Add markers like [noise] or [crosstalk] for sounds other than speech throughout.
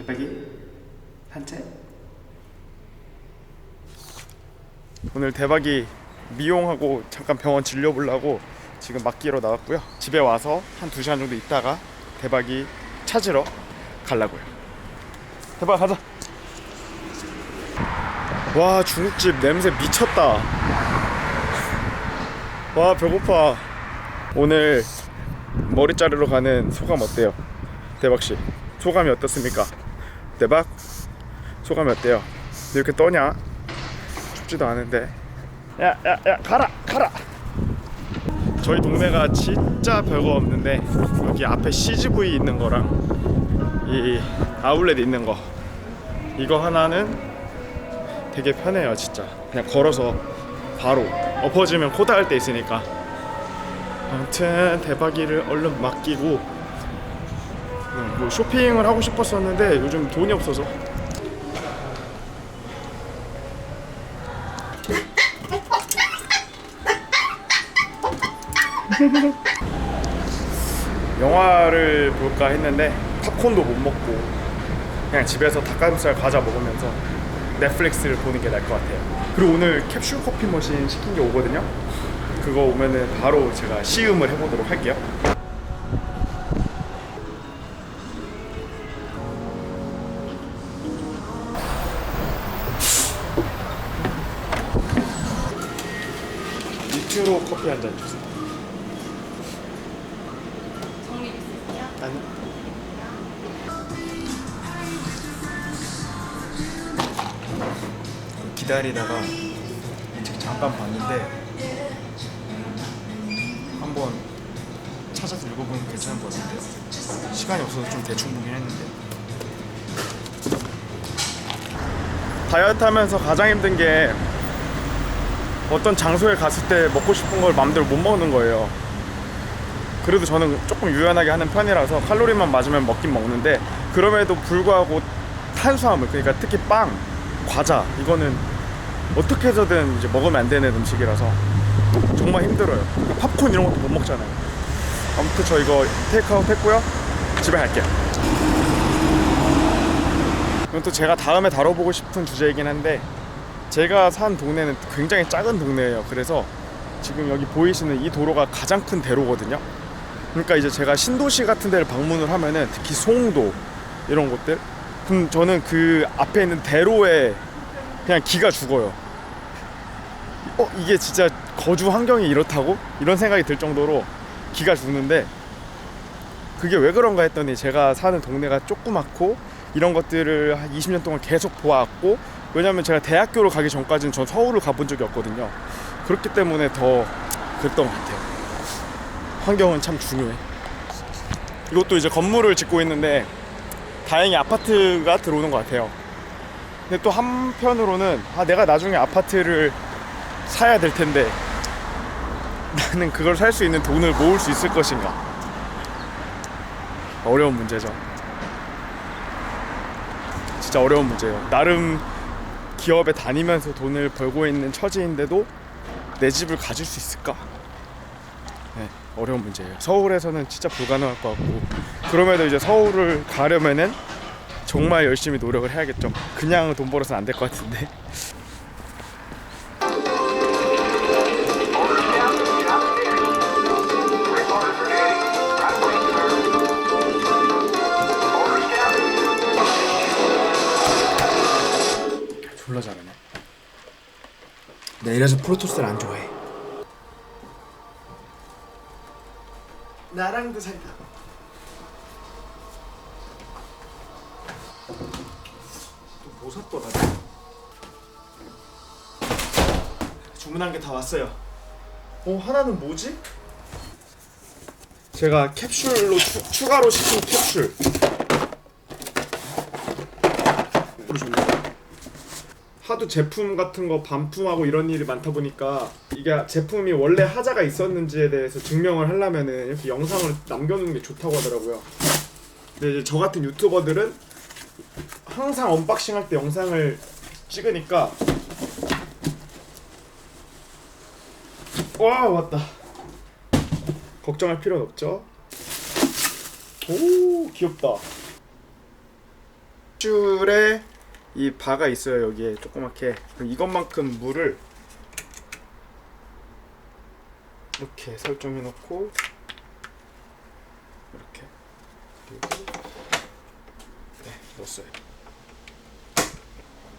대박이 산책 오늘 대박이 미용하고 잠깐 병원 진료 보려고 지금 맡기러 나왔고요. 집에 와서 한 2시간 정도 있다가 대박이 찾으러 가려고요. 대박 가자. 와 중국집 냄새 미쳤다. 와 배고파. 오늘 머리 자르러 가는 소감 어때요? 대박 씨 소감이 어떻습니까? 대박. 소감이 어때요? 이렇게 떠냐? 춥지도 않은데. 야야 야 가라 가라. 저희 동네가 진짜 별거 없는데 여기 앞에 CGV 있는 거랑 이 아울렛 있는 거 이거 하나는 되게 편해요 진짜. 그냥 걸어서 바로 엎어지면 코다할 때 있으니까. 아무튼 대박이를 얼른 맡기고 쇼핑을 하고 싶었었는데 요즘 돈이 없어서 [laughs] 영화를 볼까 했는데 팝콘도 못 먹고 그냥 집에서 닭가슴살 과자 먹으면서 넷플릭스를 보는 게 나을 것 같아요. 그리고 오늘 캡슐 커피 머신 시킨 게 오거든요. 그거 오면은 바로 제가 시음을 해보도록 할게요. 한잔 주세요. 정리 있으세요? 아니. 기다리다가 책 잠깐 봤는데 한번 찾아서 읽어보면 괜찮은 것 같은데요. 시간이 없어서 좀 대충 보긴 했는데. 다이어트 하면서 가장 힘든 게 어떤 장소에 갔을 때 먹고 싶은 걸 마음대로 못 먹는 거예요. 그래도 저는 조금 유연하게 하는 편이라서 칼로리만 맞으면 먹긴 먹는데 그럼에도 불구하고 탄수화물 그러니까 특히 빵, 과자 이거는 어떻게 해서든 이제 먹으면 안 되는 음식이라서 정말 힘들어요. 팝콘 이런 것도 못 먹잖아요. 아무튼 저 이거 테이크아웃 했고요. 집에 갈게요. 이건 또 제가 다음에 다뤄보고 싶은 주제이긴 한데 제가 산 동네는 굉장히 작은 동네예요. 그래서 지금 여기 보이시는 이 도로가 가장 큰 대로거든요. 그러니까 이제 제가 신도시 같은 데를 방문을 하면은 특히 송도 이런 곳들 그럼 저는 그 앞에 있는 대로에 그냥 기가 죽어요. 어 이게 진짜 거주 환경이 이렇다고 이런 생각이 들 정도로 기가 죽는데 그게 왜 그런가 했더니 제가 사는 동네가 조그맣고 이런 것들을 한 20년 동안 계속 보아왔고 왜냐면 제가 대학교를 가기 전까지는 전 서울을 가본 적이 없거든요. 그렇기 때문에 더 그랬던 것 같아요. 환경은 참 중요해. 이것도 이제 건물을 짓고 있는데 다행히 아파트가 들어오는 것 같아요. 근데 또 한편으로는 아 내가 나중에 아파트를 사야 될 텐데 나는 그걸 살 수 있는 돈을 모을 수 있을 것인가? 어려운 문제죠. 진짜 어려운 문제예요. 나름 기업에 다니면서 돈을 벌고 있는 처지인데도 내 집을 가질 수 있을까? 네, 어려운 문제예요. 서울에서는 진짜 불가능할 것 같고 그럼에도 이제 서울을 가려면은 정말 열심히 노력을 해야겠죠. 그냥 돈 벌어서는 안 될 것 같은데. 나 이래서 프로토스를 안 좋아해 나랑도 살다 뭐 샀더라? 주문한 게 다 왔어요. 어 하나는 뭐지? 제가 캡슐로 추, 추가로 시킨 캡슐. 하도 제품 같은 거 반품하고 이런 일이 많다 보니까 이게 제품이 원래 하자가 있었는지에 대해서 증명을 하려면은 이렇게 영상을 남겨놓는 게 좋다고 하더라고요. 근데 이제 저 같은 유튜버들은 항상 언박싱 할 때 영상을 찍으니까 와 왔다. 걱정할 필요는 없죠? 오 귀엽다. 캡슐에 이 바가 있어요 여기에. 조그맣게. 이것만큼 물을 이렇게 설정해 놓고 이렇게 그리고 네 넣었어요.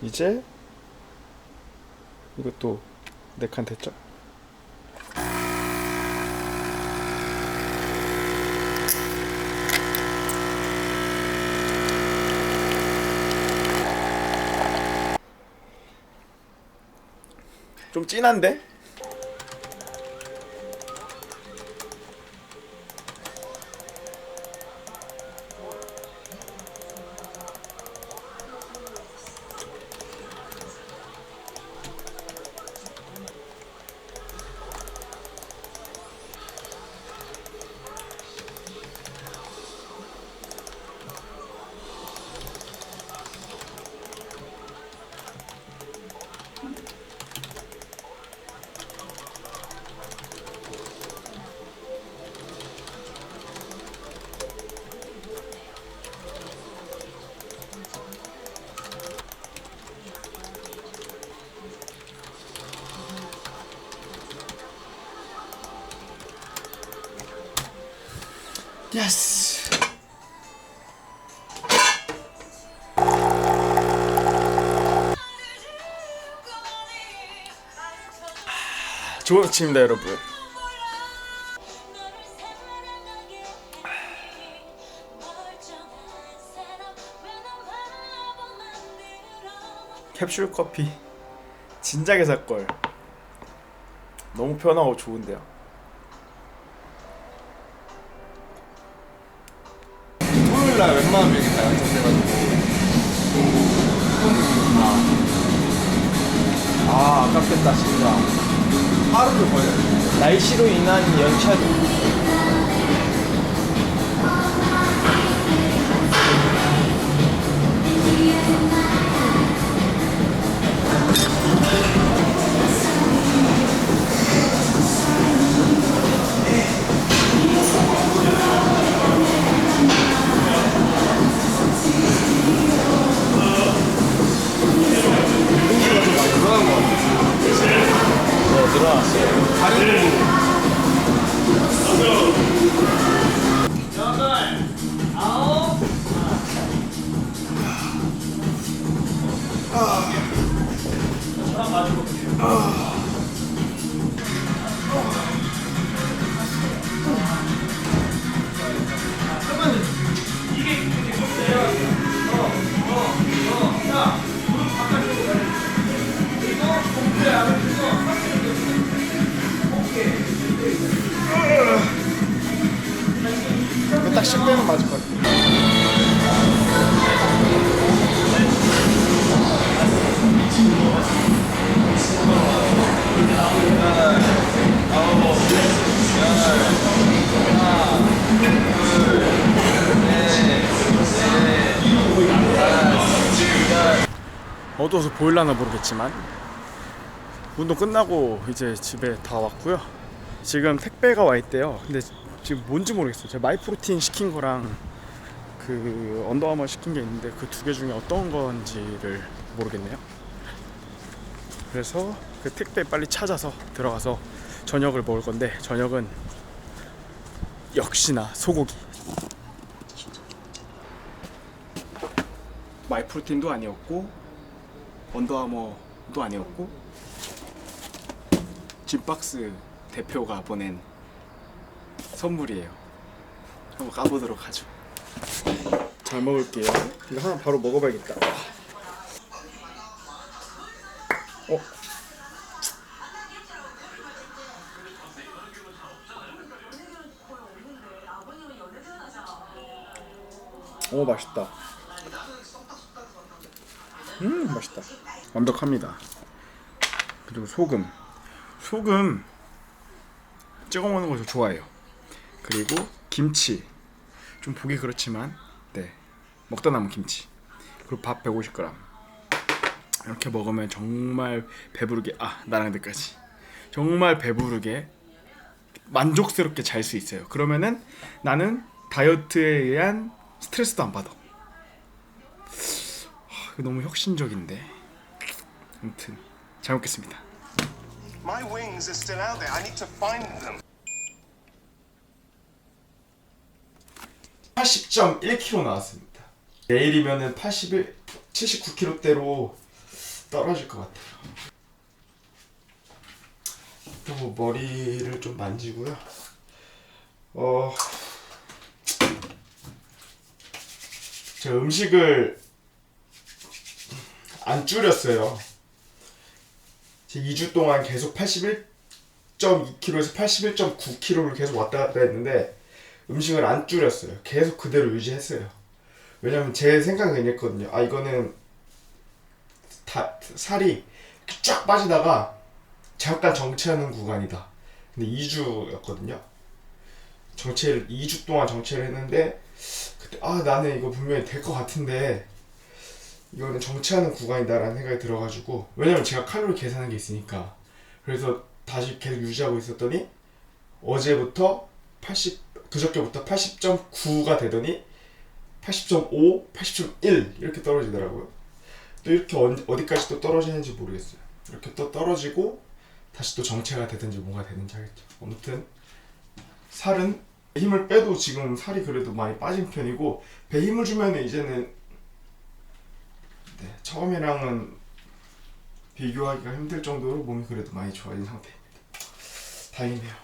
이제 이것도 네칸 됐죠? 좀 진한데? 예스. 좋은 아침입니다, 여러분. 캡슐 커피 진작에 살 걸. 너무 편하고 좋은데요. 토요일 날 웬만하면 이렇게 다 연습해가지고 아 아깝겠다 진짜. 하루를 걸려요. 날씨로 인한 연차도. 이 어두워서 보일라나 모르겠지만 운동 끝나고 이제 집에 다 왔고요. 지금 택배가 와 있대요. 근데 지금 뭔지 모르겠어요. 제가 마이프로틴 시킨 거랑 그 언더아머 시킨 게 있는데 그 두 개 중에 어떤 건지를 모르겠네요. 그래서 그 택배 빨리 찾아서 들어가서 저녁을 먹을 건데 저녁은 역시나 소고기. 마이프로틴도 아니었고 언더아머도 아니었고 짐박스 대표가 보낸 선물이에요. 한번 가보도록 하죠. 잘 먹을게요. 이거 하나 바로 먹어봐야겠다. 어? 오 맛있다. 음 맛있다. 완벽합니다. 그리고 소금. 소금 찍어 먹는 걸저 좋아해요. 그리고 김치. 좀 보기 그렇지만 네 먹다 남은 김치. 그리고 밥 150g. 이렇게 먹으면 정말 배부르게 아 나랑들까지 정말 배부르게 만족스럽게 잘 수 있어요. 그러면은 나는 다이어트에 의한 스트레스도 안 받아. 그거 너무 혁신적인데. 아무튼 잘 먹겠습니다. My wings are still out there. I need to find them. 80.1kg 나왔습니다. 내일이면은 81, 79kg대로 떨어질 것 같아요. 또 머리를 좀 만지고요. 어, 제가 음식을 안 줄였어요. 제 2주 동안 계속 81.2kg에서 81.9kg를 계속 왔다 갔다 했는데 음식을 안 줄였어요. 계속 그대로 유지했어요. 왜냐면 제 생각은 이랬거든요. 아 이거는 다 살이 쫙 빠지다가 잠깐 정체하는 구간이다. 근데 2주였거든요. 정체를 2주 동안 정체를 했는데 그때 아 나는 이거 분명히 될 것 같은데 이거는 정체하는 구간이다라는 생각이 들어가지고 왜냐면 제가 칼로리 계산한 게 있으니까 그래서 다시 계속 유지하고 있었더니 어제부터 80 그저께부터 80.9가 되더니 80.5, 80.1 이렇게 떨어지더라고요. 또 이렇게 언- 어디까지 또 떨어지는지 모르겠어요. 이렇게 또 떨어지고 다시 또 정체가 되든지 뭐가 되든지 하겠죠. 아무튼 살은 힘을 빼도 지금 살이 그래도 많이 빠진 편이고 배 힘을 주면 이제는 네, 처음이랑은 비교하기가 힘들 정도로 몸이 그래도 많이 좋아진 상태입니다. 다행이네요.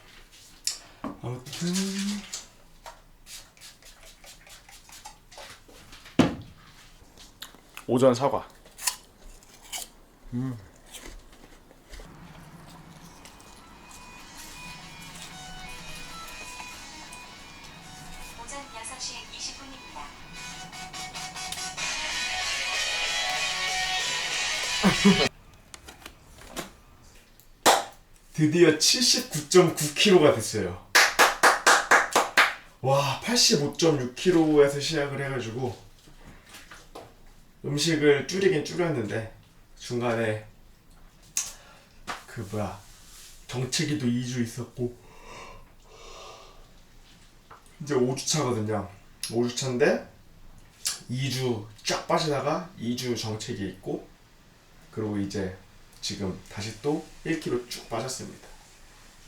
아무튼 오전 사과. 오 드디어 79.9kg가 됐어요. 와, 85.6kg에서 시작을 해가지고 음식을 줄이긴 줄였는데 중간에 그 뭐야 정체기도 2주 있었고 이제 5주 차거든요. 5주 차인데 2주 쫙 빠지다가 2주 정체기 있고 그리고 이제 지금 다시 또 1kg 쭉 빠졌습니다.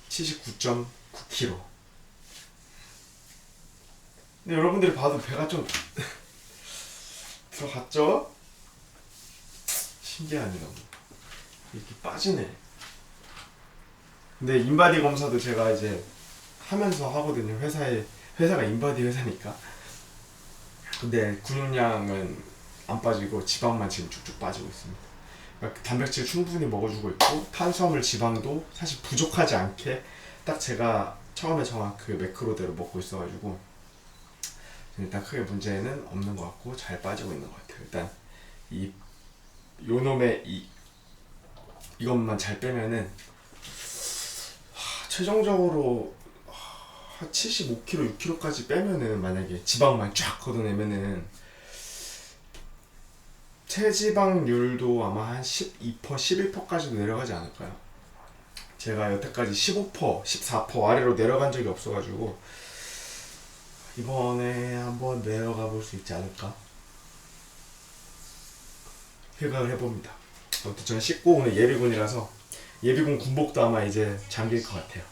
79.9kg. 근데 여러분들이 봐도 배가 좀 [laughs] 들어갔죠? 신기하네 너무. 이렇게 빠지네. 근데 인바디 검사도 제가 이제 하면서 하거든요. 회사에 회사가 인바디 회사니까. 근데 근육량은 안 빠지고 지방만 지금 쭉쭉 빠지고 있습니다. 그러니까 단백질 충분히 먹어주고 있고 탄수화물 지방도 사실 부족하지 않게 딱 제가 처음에 정한 그 매크로대로 먹고 있어가지고 일단 크게 문제는 없는 것 같고 잘 빠지고 있는 것 같아요. 일단 이 요놈의 이 이것만 잘 빼면은 하, 최종적으로 한 75kg, 6kg까지 빼면은 만약에 지방만 쫙 걷어내면은 체지방률도 아마 한 12%, 11%까지도 내려가지 않을까요? 제가 여태까지 15%, 14% 아래로 내려간 적이 없어가지고 이번에 한번 내려가 볼 수 있지 않을까? 생각을 해봅니다. 아무튼 저는 씻고 오늘 예비군이라서 예비군 군복도 아마 이제 잠길 것 같아요.